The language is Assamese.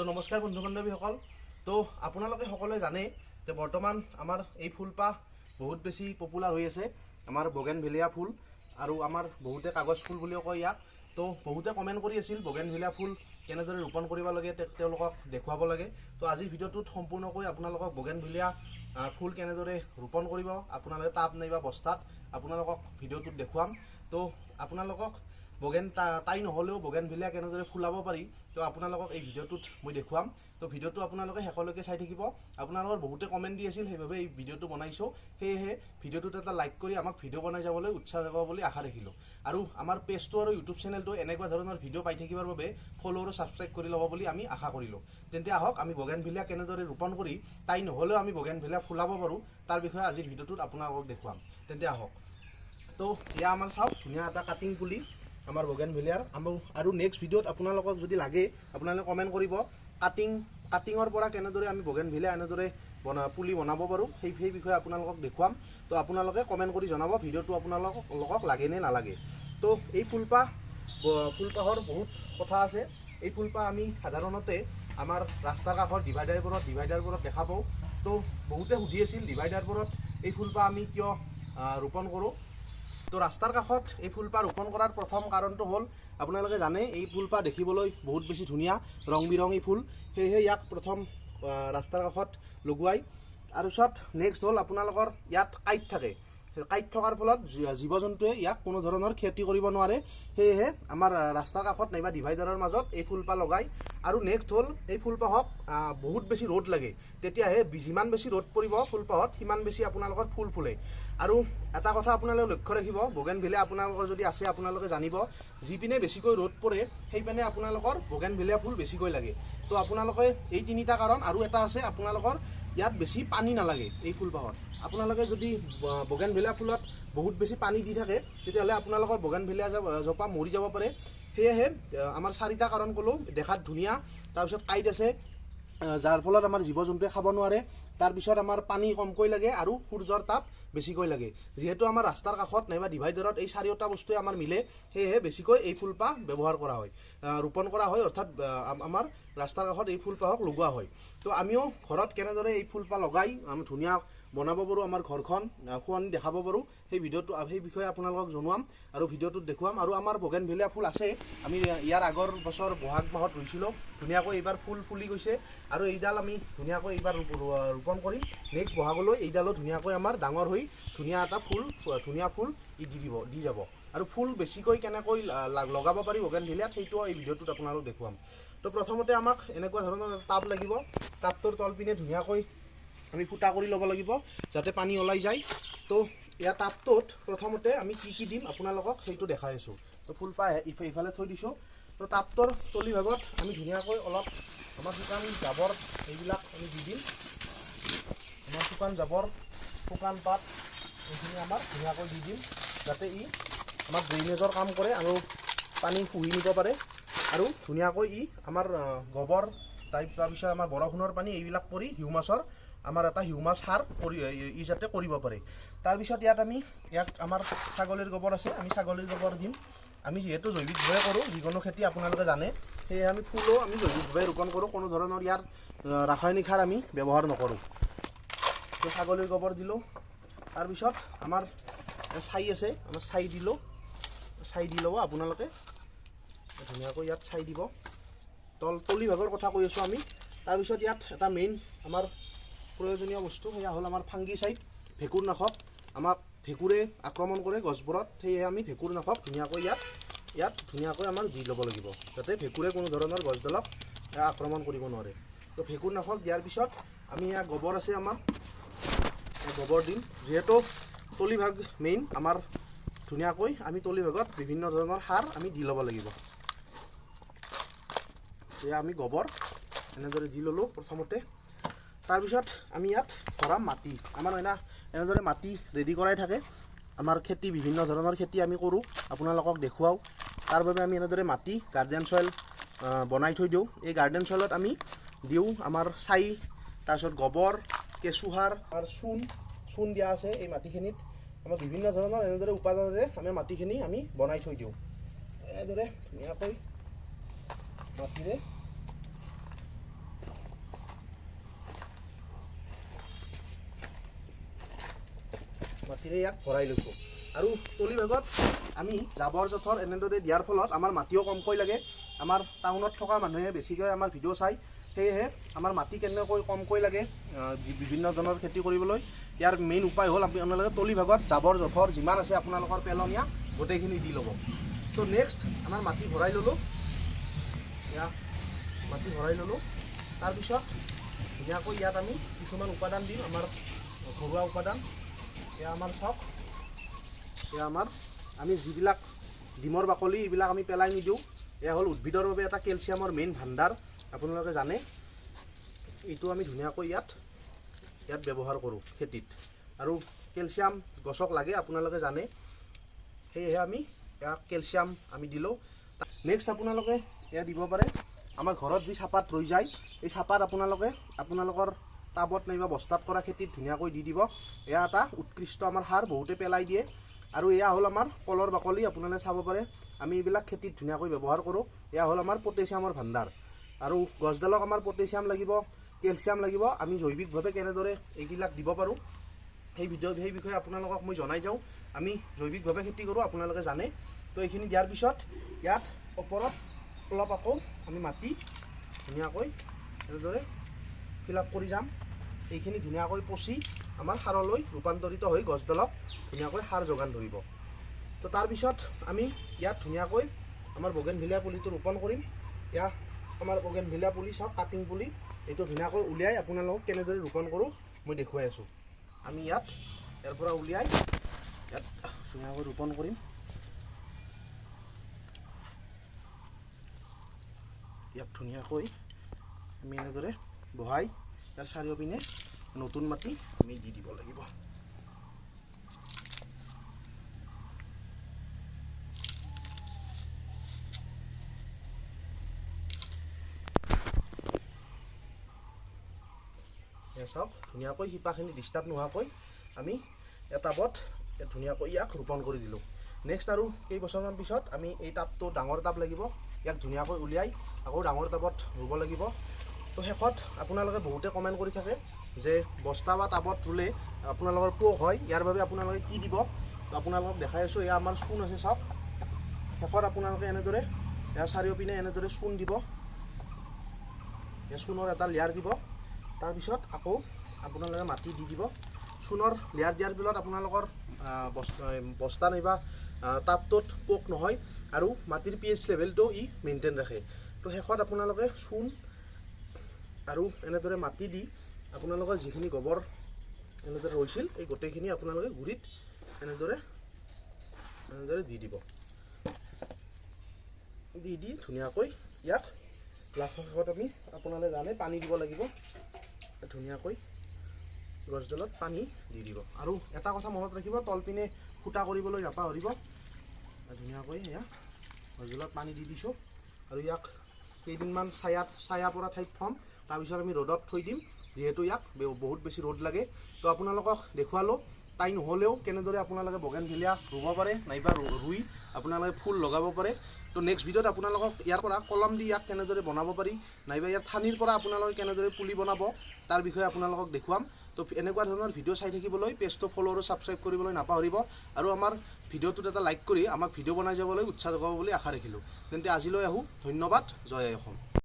তো নমস্কাৰ বন্ধু বান্ধৱীসকল তো আপোনালোকে সকলোৱে জানে যে বৰ্তমান আমাৰ এই ফুলপাহ বহুত বেছি পপুলাৰ হৈ আছে আমাৰ বগেনভেলিয়া ফুল আৰু আমাৰ বহুতে কাগজ ফুল বুলিও কয় ইয়াক। তো বহুতে কমেণ্ট কৰি আছিল বগেনভেলিয়া ফুল কেনেদৰে ৰোপণ কৰিব লাগে তেওঁলোকক দেখুৱাব লাগে। তো আজিৰ ভিডিঅ'টোত সম্পূৰ্ণকৈ আপোনালোকক বগেনভেলিয়া ফুল কেনেদৰে ৰোপণ কৰিব আপোনালোকে টাব নাইবা বস্তাত আপোনালোকক ভিডিঅ'টোত দেখুৱাম। তো আপোনালোকক বগেন তাই নহ'লেও বগেনভেলিয়া কেনেদৰে ফুলাব পাৰি তো আপোনালোকক এই ভিডিঅ'টোত মই দেখুৱাম। তো ভিডিঅ'টো আপোনালোকে শেষলৈকে চাই থাকিব। আপোনালোকৰ বহুতে কমেণ্ট দি আছিল সেইবাবে এই ভিডিঅ'টো বনাইছোঁ। সেয়েহে ভিডিঅ'টোত এটা লাইক কৰি আমাক ভিডিঅ' বনাই যাবলৈ উৎসাহ যোগাব বুলি আশা ৰাখিলোঁ। আৰু আমাৰ পেজটো আৰু ইউটিউব চেনেলটো এনেকুৱা ধৰণৰ ভিডিঅ' পাই থাকিবৰ বাবে ফ'ল' আৰু ছাবস্ক্ৰাইব কৰি ল'ব বুলি আমি আশা কৰিলোঁ। তেন্তে আহক আমি বগেনভেলিয়া কেনেদৰে ৰোপণ কৰি তাই নহ'লেও আমি বগেনভেলিয়া ফুলাব পাৰোঁ তাৰ বিষয়ে আজিৰ ভিডিঅ'টোত আপোনালোকক দেখুৱাম। তেন্তে আহক। তো এয়া আমাৰ চাওক ধুনীয়া এটা কাটিং পুলি। আমাৰ বগেনভেলিয়াৰ আমাৰ আৰু নেক্সট ভিডিঅ'ত আপোনালোকক যদি লাগে আপোনালোকে কমেণ্ট কৰিব কাটিং কাটিঙৰ পৰা কেনেদৰে আমি বগেনভেলিয়া এনেদৰে বনা পুলি বনাব পাৰোঁ সেই সেই বিষয়ে আপোনালোকক দেখুৱাম। তো আপোনালোকে কমেণ্ট কৰি জনাব ভিডিঅ'টো আপোনালোকক লাগে নে নালাগে। তো এই ফুলপাহ ফুলপাহৰ বহুত কথা আছে। এই ফুলপাহ আমি সাধাৰণতে আমাৰ ৰাস্তাৰ কাষৰ ডিভাইডাৰবোৰত ডিভাইডাৰবোৰত দেখা পাওঁ। তো বহুতে সুধি আছিল ডিভাইডাৰবোৰত এই ফুলপাহ আমি কিয় ৰোপণ কৰোঁ? তো ৰাস্তাৰ কাষত এই ফুলপাহ ৰোপণ কৰাৰ প্ৰথম কাৰণটো হ'ল আপোনালোকে জানে এই ফুলপাহ দেখিবলৈ বহুত বেছি ধুনীয়া ৰং বিৰঙী ফুল। সেয়েহে ইয়াক প্ৰথম ৰাস্তাৰ কাষত লগোৱাই। তাৰপিছত নেক্সট হ'ল আপোনালোকৰ ইয়াত কাঁইট থাকে। কাঁইট থকাৰ ফলত জীৱ জন্তুৱে ইয়াক কোনো ধৰণৰ ক্ষতি কৰিব নোৱাৰে। সেয়েহে আমাৰ ৰাস্তাৰ কাষত নাইবা ডিভাইডাৰৰ মাজত এই ফুলপাহ লগাই আৰু নেক্সট হ'ল এই ফুলপাহক বহুত বেছি ৰ'দ লাগে। তেতিয়াহে যিমান বেছি ৰ'দ পৰিব ফুলপাহত সিমান বেছি আপোনালোকৰ ফুল ফুলে। আৰু এটা কথা আপোনালোকে লক্ষ্য ৰাখিব বগেনভেলিয়া আপোনালোকৰ যদি আছে আপোনালোকে জানিব যিপিনে বেছিকৈ ৰ'দ পৰে সেইপিনে আপোনালোকৰ বগেনভেলিয়া ফুল বেছিকৈ লাগে। তো আপোনালোকে এই তিনিটা কাৰণ আৰু এটা আছে আপোনালোকৰ ইয়াত বেছি পানী নালাগে এই ফুলপাহত আপোনালোকে যদি বগেনভেলিয়া ফুলত বহুত বেছি পানী দি থাকে তেতিয়াহ'লে আপোনালোকৰ বগেনভেলিয়া জোপা মৰি যাব পাৰে। সেয়েহে আমাৰ চাৰিটা কাৰণ ক'লোঁ দেখাত ধুনীয়া তাৰপিছত কাঁইট আছে যাৰ ফলত আমাৰ জীৱ জন্তুৱে খাব নোৱাৰে তাৰপিছত আমাৰ পানী কমকৈ লাগে আৰু সূৰ্যৰ তাপ বেছিকৈ লাগে। যিহেতু আমাৰ ৰাস্তাৰ কাষত নাইবা ডিভাইডাৰত এই চাৰিওটা বস্তুৱে আমাৰ মিলে সেয়েহে বেছিকৈ এই ফুলপাহ ব্যৱহাৰ কৰা হয় ৰোপণ কৰা হয় অৰ্থাৎ আমাৰ ৰাস্তাৰ কাষত এই ফুলপাহক লগোৱা হয়। তো আমিও ঘৰত কেনেদৰে এই ফুলপাহ লগাই আমি ধুনীয়া বনাব পাৰোঁ আমাৰ ঘৰখন শুৱনি দেখাব পাৰোঁ। সেই ভিডিঅ'টো সেই বিষয়ে আপোনালোকক জনোৱাম আৰু ভিডিঅ'টোত দেখুৱাম। আৰু আমাৰ বগেনভেলিয়া ফুল আছে। আমি ইয়াৰ আগৰ বছৰ বহাগ মাহত ৰুইছিলোঁ। ধুনীয়াকৈ এইবাৰ ফুল ফুলি গৈছে। আৰু এইডাল আমি ধুনীয়াকৈ এইবাৰ ৰোপণ কৰিম। নেক্সট বহাগলৈ এইডালো ধুনীয়াকৈ আমাৰ ডাঙৰ হৈ ধুনীয়া এটা ফুল ধুনীয়া ফুল দি দিব দি যাব। আৰু ফুল বেছিকৈ কেনেকৈ লগাব পাৰি বগেনভেলিয়াত সেইটোও এই ভিডিঅ'টোত আপোনালোক দেখুৱাম। তো প্ৰথমতে আমাক এনেকুৱা ধৰণৰ টাব লাগিব। টাবটোৰ তলপিনে ধুনীয়াকৈ আমি ফুটা কৰি ল'ব লাগিব যাতে পানী ওলাই যায়। তো ইয়াৰ টাবটোত প্ৰথমতে আমি কি কি দিম আপোনালোকক সেইটো দেখাই আছোঁ। তো ফুলপাহ ইফা- ইফালে থৈ দিছোঁ। তো টাবটোৰ তলি ভাগত আমি ধুনীয়াকৈ অলপ আমাৰ শুকান জাবৰ এইবিলাক আমি দি দিম। আমাৰ শুকান জাবৰ শুকান পাত এইখিনি আমাৰ ধুনীয়াকৈ দি দিম যাতে ই আমাৰ ড্ৰেইনেজৰ কাম কৰে আৰু পানী শুহি নিব পাৰে। আৰু ধুনীয়াকৈ ই আমাৰ গোবৰ তাৰ- তাৰপিছত আমাৰ বৰষুণৰ পানী এইবিলাক পৰি হিউমাছৰ আমাৰ এটা হিউমাছ সাৰ কৰি ই- যাতে কৰিব পাৰে। তাৰপিছত ইয়াত আমি, ইয়াত আমাৰ ছাগলীৰ গোবৰ আছে, আমি ছাগলীৰ গোবৰ দিম। আমি যিহেতু জৈৱিকভাৱে কৰোঁ, যিকোনো খেতি আপোনালোকে জানে সেয়ে আমি ফুলো, আমি জৈৱিকভাৱে ৰোপণ কৰোঁ, কোনো ধৰণৰ ইয়াৰ ৰাসায়নিক সাৰ আমি ব্যৱহাৰ নকৰোঁ। তো ছাগলীৰ গোবৰ দিলোঁ। তাৰপিছত আমাৰ ছাই আছে, আমাৰ ছাই দিলোঁ। ছাই দি ল'ব আপোনালোকে। ধুনীয়াকৈ ইয়াত ছাই দিব। তল, তলি ভাগৰ কথা কৈ আছোঁ আমি। তাৰপিছত ইয়াত এটা মেইন আমাৰ প্ৰয়োজনীয় বস্তু সেয়া হ'ল আমাৰ ফাংগি চাইড ভেঁকুৰ নাশক আমাক ভেঁকুৰে আক্ৰমণ কৰে গছবোৰত সেয়েহে আমি ভেঁকুৰ নাশক ধুনীয়াকৈ ইয়াত ইয়াত ধুনীয়াকৈ আমাৰ দি ল'ব লাগিব যাতে ভেঁকুৰে কোনো ধৰণৰ গছডালক আক্ৰমণ কৰিব নোৱাৰে। তো ভেঁকুৰ নাশক দিয়াৰ পিছত আমি ইয়াত গোবৰ আছে আমাৰ গোবৰ দিম। যিহেতু তলিভাগ মেইন আমাৰ ধুনীয়াকৈ আমি তলিভাগত বিভিন্ন ধৰণৰ সাৰ আমি দি ল'ব লাগিব। এয়া আমি গোবৰ এনেদৰে দি ল'লোঁ প্ৰথমতে। তাৰপিছত আমি ইয়াত ভৰাম মাটি। আমাৰ এনা এনেদৰে মাটি ৰেডি কৰাই থাকে। আমাৰ খেতি বিভিন্ন ধৰণৰ খেতি আমি কৰোঁ। আপোনালোকক দেখুৱাওঁ। তাৰ বাবে আমি এনেদৰে মাটি গাৰ্ডেন চইল বনাই থৈ দিওঁ। এই গাৰ্ডেন চইলত আমি দিওঁ আমাৰ ছাই তাৰপিছত গোবৰ কেঁচুসাৰ আৰু চূণ চূণ দিয়া আছে এই মাটিখিনিত। আমাৰ বিভিন্ন ধৰণৰ এনেদৰে উপাদানেৰে আমি মাটিখিনি আমি বনাই থৈ দিওঁ। এনেদৰে ধুনীয়াকৈ মাটিৰে মাটিৰে ইয়াক ভৰাই লৈছোঁ। আৰু তলি ভাগত আমি জাবৰ জোথৰ এনেদৰে দিয়াৰ ফলত আমাৰ মাটিও কমকৈ লাগে। আমাৰ টাউনত থকা মানুহে বেছিকৈ আমাৰ ভিডিঅ' চায়। সেয়েহে আমাৰ মাটি কেনেকৈ কমকৈ লাগে বিভিন্ন ধৰণৰ খেতি কৰিবলৈ। ইয়াৰ মেইন উপায় হ'ল আপোনালোকে তলি ভাগত জাবৰ জোথৰ যিমান আছে আপোনালোকৰ পেলনীয়া গোটেইখিনি দি ল'ব। ত' নেক্সট আমাৰ মাটি ভৰাই ল'লোঁ। মাটি ভৰাই ল'লোঁ। তাৰপিছত ধুনীয়াকৈ ইয়াত আমি কিছুমান উপাদান দিম আমাৰ ঘৰুৱা উপাদান। আমাৰ চাওক এয়া আমাৰ। আমি যিবিলাক ডিমৰ বাকলি এইবিলাক আমি পেলাই নিদিওঁ। এয়া হ'ল উদ্ভিদৰ বাবে এটা কেলছিয়ামৰ মেইন ভাণ্ডাৰ। আপোনালোকে জানে। এইটো আমি ধুনীয়াকৈ ইয়াত ইয়াত ব্যৱহাৰ কৰোঁ খেতিত। আৰু কেলছিয়াম গছক লাগে আপোনালোকে জানে। সেয়েহে আমি ইয়াক কেলছিয়াম আমি দিলোঁ নেক্সট আপোনালোকে এয়া দিব পাৰে। আমাৰ ঘৰত যি চাপাত ৰৈ যায় এই চাপাত আপোনালোকে আপোনালোকৰ টাবত নাইবা বস্তাত কৰা খেতিত ধুনীয়াকৈ দি দিব। এয়া এটা উৎকৃষ্ট আমাৰ সাৰ বহুতে পেলাই দিয়ে। আৰু এয়া হ'ল আমাৰ কলৰ বাকলি আপোনালোকে চাব পাৰে। আমি এইবিলাক খেতিত ধুনীয়াকৈ ব্যৱহাৰ কৰোঁ। এয়া হ'ল আমাৰ পটেছিয়ামৰ ভাণ্ডাৰ। আৰু গছডালক আমাৰ পটেছিয়াম লাগিব কেলছিয়াম লাগিব। আমি জৈৱিকভাৱে কেনেদৰে এইবিলাক দিব পাৰোঁ সেই ভিডিঅ' সেই বিষয়ে আপোনালোকক মই জনাই যাওঁ। আমি জৈৱিকভাৱে খেতি কৰোঁ আপোনালোকে জানে। তো এইখিনি দিয়াৰ পিছত ইয়াত ওপৰত অলপ আকৌ আমি মাটি ধুনীয়াকৈ এনেদৰে ফিল আপ কৰি যাম। এইখিনি ধুনীয়াকৈ পচি আমাৰ সাৰলৈ ৰূপান্তৰিত হৈ গছডালক ধুনীয়াকৈ সাৰ যোগান ধৰিব। তো তাৰপিছত আমি ইয়াত ধুনীয়াকৈ আমাৰ বগেনভিলিয়া পুলিটো ৰোপণ কৰিম। ইয়াত আমাৰ বগেনভিলিয়া পুলি চাওক কাটিং পুলি। এইটো ধুনীয়াকৈ উলিয়াই আপোনালোকক কেনেদৰে ৰোপণ কৰোঁ মই দেখুৱাই আছোঁ। আমি ইয়াত ইয়াৰ পৰা উলিয়াই ইয়াত ধুনীয়াকৈ ৰোপণ কৰিম। ইয়াত ধুনীয়াকৈ আমি এনেদৰে বহাই ইয়াৰ চাৰিওপিনে নতুন মাটি আমি দি দিব লাগিব। চাওক ধুনীয়াকৈ শিপাখিনি ডিষ্টাৰ্ব নোহোৱাকৈ আমি এটা ইয়াত ধুনীয়াকৈ ইয়াক ৰোপণ কৰি দিলোঁ। নেক্সট আৰু কেইবছৰমান পিছত আমি এই টাবটো ডাঙৰ টাব লাগিব ইয়াক ধুনীয়াকৈ উলিয়াই আকৌ ডাঙৰ টাবত ৰুব লাগিব। তো শেষত আপোনালোকে বহুতে কমেণ্ট কৰি থাকে যে বস্তা বা টাবত ৰুলে আপোনালোকৰ পোক হয় ইয়াৰ বাবে আপোনালোকে কি দিব? তো আপোনালোকক দেখাই আছোঁ এয়া আমাৰ চূণ আছে চাওক। শেষত আপোনালোকে এনেদৰে ইয়াৰ চাৰিওপিনে এনেদৰে চূণ দিব। এই চূণৰ এটা লেয়াৰ দিব। তাৰপিছত আকৌ আপোনালোকে মাটি দি দিব। চূণৰ লেয়াৰ দিয়াৰ ফলত আপোনালোকৰ বস্তা নাইবা টাবটোত পোক নহয় আৰু মাটিৰ পি এইচ লেভেলটো ই মেইনটেইন ৰাখে। তো শেষত আপোনালোকে চূণ আৰু এনেদৰে মাটি দি আপোনালোকৰ যিখিনি গোবৰ এনেদৰে ৰৈছিল এই গোটেইখিনি আপোনালোকে গুৰিত এনেদৰে এনেদৰে দি দিব। দি দি ধুনীয়াকৈ ইয়াক লাষ্টৰ শেষত আমি আপোনালোকে জানে পানী দিব লাগিব। ধুনীয়াকৈ গছডালত পানী দি দিব। আৰু এটা কথা মনত ৰাখিব তলপিনে ফুটা কৰিবলৈ নাপাহৰিব। ধুনীয়াকৈ এয়া গছডালত পানী দি দিছোঁ। আৰু ইয়াক কেইদিনমান ছায়াত ছায়া পৰা ঠাইত থ'ম। তাৰপিছত আমি ৰ'দত থৈ দিম যিহেতু ইয়াক বহুত বেছি ৰ'দ লাগে। তো আপোনালোকক দেখুৱালোঁ তাই নহ'লেও কেনেদৰে আপোনালোকে বগেনভিলিয়া ৰুব পাৰে নাইবা ৰুই আপোনালোকে ফুল লগাব পাৰে। তো নেক্সট ভিডিঅ'ত আপোনালোকক ইয়াৰ পৰা কলম দি ইয়াক কেনেদৰে বনাব পাৰি নাইবা ইয়াৰ ঠানিৰ পৰা আপোনালোকে কেনেদৰে পুলি বনাব তাৰ বিষয়ে আপোনালোকক দেখুৱাম। তো এনেকুৱা ধৰণৰ ভিডিঅ' চাই থাকিবলৈ পেজটো ফ'ল' আৰু ছাবস্ক্ৰাইব কৰিবলৈ নাপাহৰিব। আৰু আমাৰ ভিডিঅ'টোত এটা লাইক কৰি আমাক ভিডিঅ' বনাই যাবলৈ উৎসাহ যোগাব বুলি আশা ৰাখিলোঁ। তেন্তে আজিলৈ আহোঁ ধন্যবাদ জয় অসম।